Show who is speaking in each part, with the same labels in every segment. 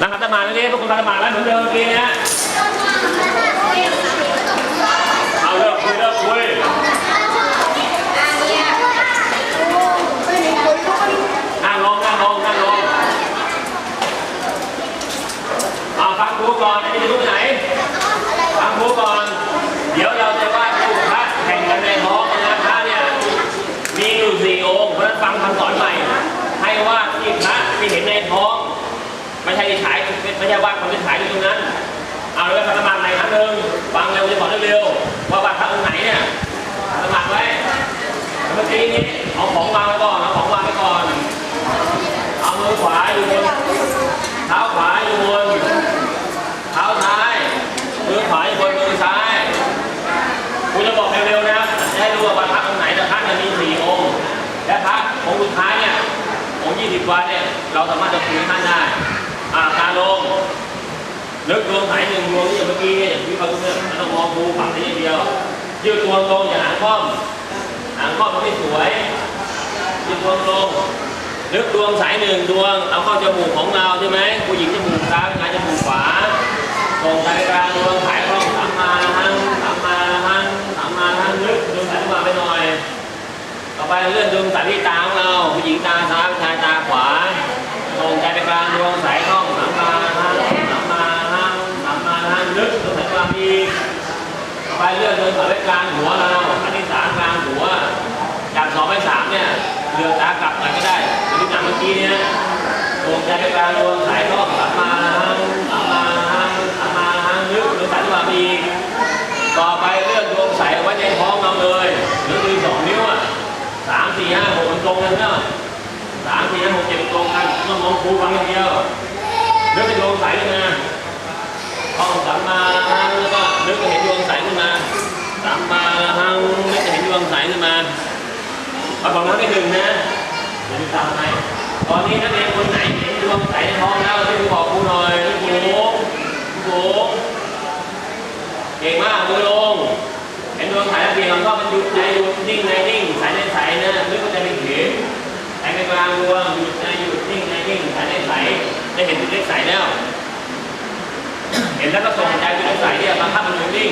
Speaker 1: นั่งขัดสมาธินี่ทุกคนขัดสมาธิแล้วเหมือนเดิมเมื่อกี้นะเอาเลิกคุยเลิกคุยนั่งลงนั่งลงนั่งลงเอาฟังครูก่อนอันนี้จะรู้ไหนฟังครูก่อน เดี๋ยวเราจะวาดรูปพระแข่งกันในท้องนะพระเนี่ยมีอยู่สี่องค์เพราะฉะนั้นฟังคำสอนใหม่ ให้วาดที่พระที่เห็นในท้อง ไม่ใช่ฉายไม่ใช่วาคนที่ฉายอยู่ตรงนั้น เอาเลยสมาธิไหนครั้งหนึ่งฟังเร็วจะบอกเร็วๆว่าวาดพระองค์ไหนเนี่ยสมาธิไว้เมื่อกี้นี้เอาของวางไว้ก่อนเอาของวางไว้ก่อน เอามือขวาอยู่บนเท้าขวาอยู่บนเท้าซ้ายมือขวาอยู่บนมือซ้ายคุณจะบอกเร็วๆนะจะให้รู้ว่าบัตรพระองค์ไหนแต่พระเนี่ยมีสี่องค์และพระองค์สุดท้ายเนี่ยองค์ยี่สิบวันเนี่ยเราสามารถจะคุยท่านได้ อ่ากาลงนึกดวงไหนหนึ่งดวงที่างเมื่อกี้เนี่ยอย่างที่เขาเนี่ยมันต้องมองดูฝั่งนี้อย่างเดียว ยืดตัวตรงอย่าหางคว่ำหางคว่ำมันไม่สวยยืดตัวตรงนึกดวงสายหนึ่งดวงเอาเข้าจมูกของเราใช่ไหมผู้หญิงจมูกซ้ายผู้ชายจมูกขวาตรงใจกลางดวงสายคล่องสามมาหังสามมาหังสามมาหังนึกดวงสายมาไปหน่อย ต่อไปเลื่อนดวงสายที่ตาของเราผู้หญิงตาซ้ายผู้ชายตาขวาตรงใจไปกลางดวงสายคล่องสามมาหังสามมาหังสามมาหังนึกดวงสายความอีก ต่อไปเลื่อนดวงสายไปกลางหัวเราอันที่สามกลางหัวจากสองไปสามเนี่ยเลือกตากลับไปก็ได้เหมือนที่จากเมื่อกี้เนี่ยตรงใจไปกลางดวงสายคล่องสามาหังสามมาหังสามมาหังนึกดวงสายความอีกต่อไปเลื่อนดวงใสไว้ในท้องเราเลยหรือมือสองนิ้วอะสามสี่ห้าหกมันตรงกันเนาะสามสี่ห้าหกเจ็ดมันตรงกันต้องมองครูฟังอย่างเดียวเลือกเป็นดวงใสขึ้นมาท้องสามมาหังแล้วก็นึกเห็นมาสามมาหังนึกจะเห็นดวงใส ขึ้นมาเอาของนั้นไปหนึ่งนะเดี๋ยวตามให้ตอนนี้นักเรียนคนไหนเห็นดวงใสในท้องแล้วที่ครูบอกครูหน่อยครูครูเก่งมากมือลงเห็นดวงสายแล้วเปลี่ยนลำก็มันหยุดในหยุดนิ่งในนิ่งใสายใสนะนึกว่าจะเป็นเข็มสายในกลางดวงหยุดในหยุดนิ่งในนิ่งใสายใสายจะเห็นจุดเล็กสแล้ว เห็นแล้วก็ส่งใจจุดเล็กสายเนี่ยมาคับมันอยู่นิ่ง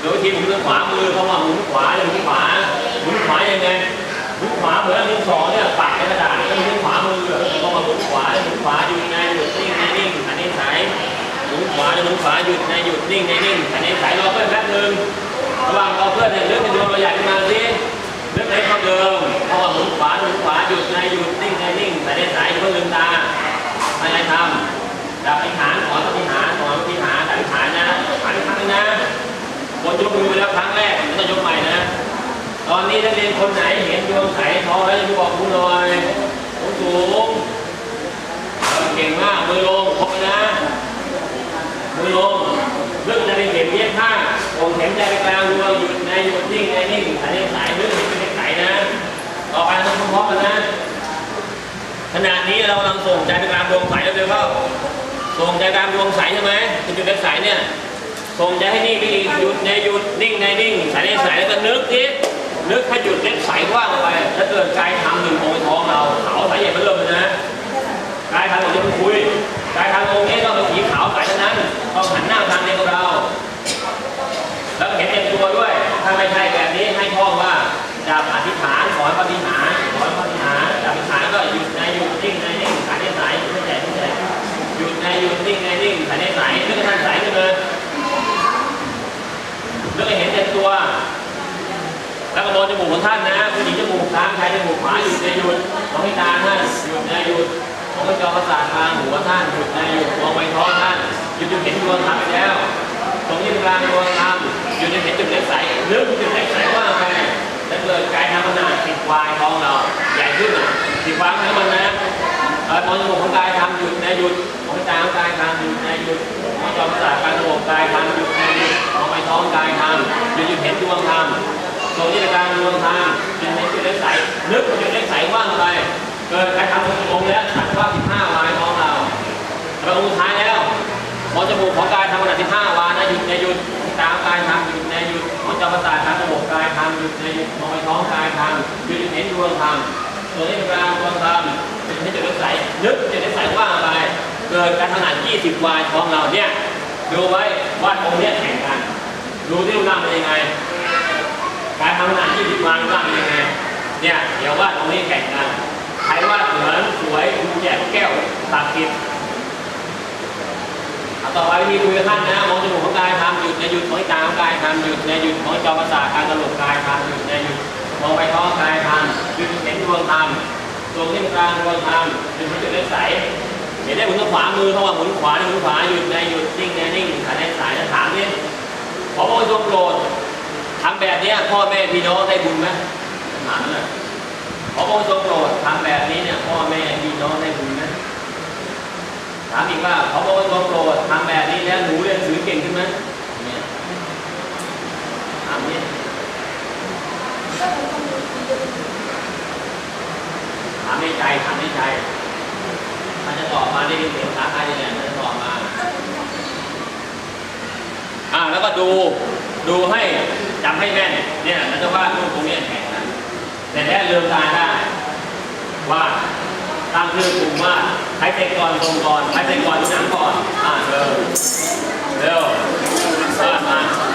Speaker 1: โดยที่มุนขวามือเพราว่ามุนขวาเลยมุนขวาายังไงหมุนขวาเหมือนมุนสองเนี่ยปักในกระดาษแล้วหมุนขวามือเพราะว่าหมุนขวาหมุนขวาอยู่ในหยุดนิ่งในนิ่งสายในสายหมุนขวาหมุนขวาหยุดในหยุดนิ่งในนิ่งอันนี้สายรอเพื่อนแป๊บนึงระหว่างรอเพื่อนเนี่ยเลือกในดวงเราใหญ่ขึ้นมาสิเลือกในเท่าเดิมเพราหมุนขวาหมุนขวาหยุดในหยุดนิ่งในนิ่งสายในสายเพื่อนลืมตาไม่ได้ทำดับพิหารขอปฏิหารขอปฏิหารดับพิหารนะหันครั้งนึงนะคนยกมือไปแล้วครั้งแรกไม่ต้องยกใหม่นะ ตอนนี้นักเรียนคนไหนเห็นดวงใสทองแล้วจะบอกคุณหน่อยสูงสูงเออเก่งมากมือลงครบนะมือลงเลือกจะเป็นเข็มเย็บผ้าองเข็มใจไปกลางดวงหยุดในหยุดนิ่งในนิ่งสายในสายเลือกเห็นเป็นสายนะต่อไปต้องพร้อมกันนะขณะนี้เรากำลังส่งใจไปกลางดวงใสเร็วๆเข้าส่งใจกลางดวงใสใช่ไหมเป็นจุดเล็กสายเนี่ยส่งใจให้นิ่งไปอีกหยุดในหยุดนิ่งในนิ่งสายในสายแล้วก็นึกที นึกให้หยุดเล็กสกว่างออกไปถ้าเกิดกายทำหนึ่งองค์ในท้องเราเขาสายใหญ่เป็นเริ่มเลยนะกายทางเราจะคุยกายทำองค์นี้ก็เป็น แล้วก็มองจมูกของท่านนะผู้หญิงจมูกซ้ายชายจมูกขวาหยุดในหยุดมองให้ตาท่านหยุดในหยุดมองให้จอประสาทกลางหัวท่านหยุดในหยุดมองไปท้องท่านหยุดจนเห็นดวงธรรมไปแล้วตรงนี้กลางดวงธรรมหยุดจนเห็นจุดเล็กใสนึกจุดเล็กใสว่าไงถ้าเกิดกายทำขนาดติดวายท้องเราใหญ่ขึ้นอะติดวายทั้งมันนะเออมองจมูกของกายทำหยุดในหยุดมองตาของกายทำหยุดในหยุดมองจอประสาทกลางจมูกกายทำหยุดในหยุดมองไปท้องกายทำหยุดจนเห็นดวง ตรงนี้ในการรวมทางเป็นในจุดเล็กใสนึกจุดเล็กใสว่างอะไรเกิดการทำองค์แล้วตัดว่า15วาในท้องเราแล้วองค์ท้ายแล้วหมอจมูกขอกายทำขนาด15วานะหยุดในหยุดตามกายทำหยุดในหยุดหมอจประสาททางระบบกายทำหยุดในหยุดมองไปท้องกายทำหยุดเห็นดวงทำตัวนี้เป็นการรวมทำเป็นในจุดเล็กใสนึกจุดเล็กใสว่างอะไรเกิดการทำงาน20วายของเราเนี่ยดูไว้ว่าตรงเนี้ยแข่งกันดูที่รูปร่างเป็นยังไง การทำงาน20วายรูปร่างเป็นยังไงเนี่ยเดี๋ยวว่าตรงนี้แข่งกันใครว่าเหมือนสวยคุณแจกแก้วตักกินเอาต่อไปวิธีคุยกับท่านนะมองจมูกของกายทำหยุดในหยุดของตาของกายทำหยุดในหยุดของจอประสาทการกระโหลกกายทำหยุดในหยุดมองไปท้องกายทำหยุดเห็นดวงทำดวงที่กลางดวงทำหยุดมันจุดเล็กใสเห็นได้หมุนขวามือเขาว่าหมุนขวาในหมุนขวาหยุดในหยุดนิ่งในนิ่งขาในสายจะถามนี่ขอพระองค์ทรงโปรด ทำแบบนี้พ่อแม่พี่น้องได้บุญไหมถามนั่นแหละขอพระองค์ทรงโปรดทำแบบนี้เนี่ยพ่อแม่พี่น้องได้บุญไหมถามอีกว่าขอพระองค์ทรงโปรดทำแบบนี้แล้วหนูเรียนสือเก่งขึ้นไหมเนี่ยถามนี่ถามในใจถามในใจมันจะตอบมาได้ยินเสียงท้าทายยังไงมันจะตอบมาอ่าแล้วก็ดูดูให้ จำให้แม่นเนี่ยมันจะวาดรูปตรงนี้แข็งนะแต่แล้วลืมตาได้ว่าตั้งชื่อกลุ่มว่าใครเสร็จก่อนตรงก่อนใครเสร็จก่อนดูหนังก่อนอ่าเร็วเร็ววามา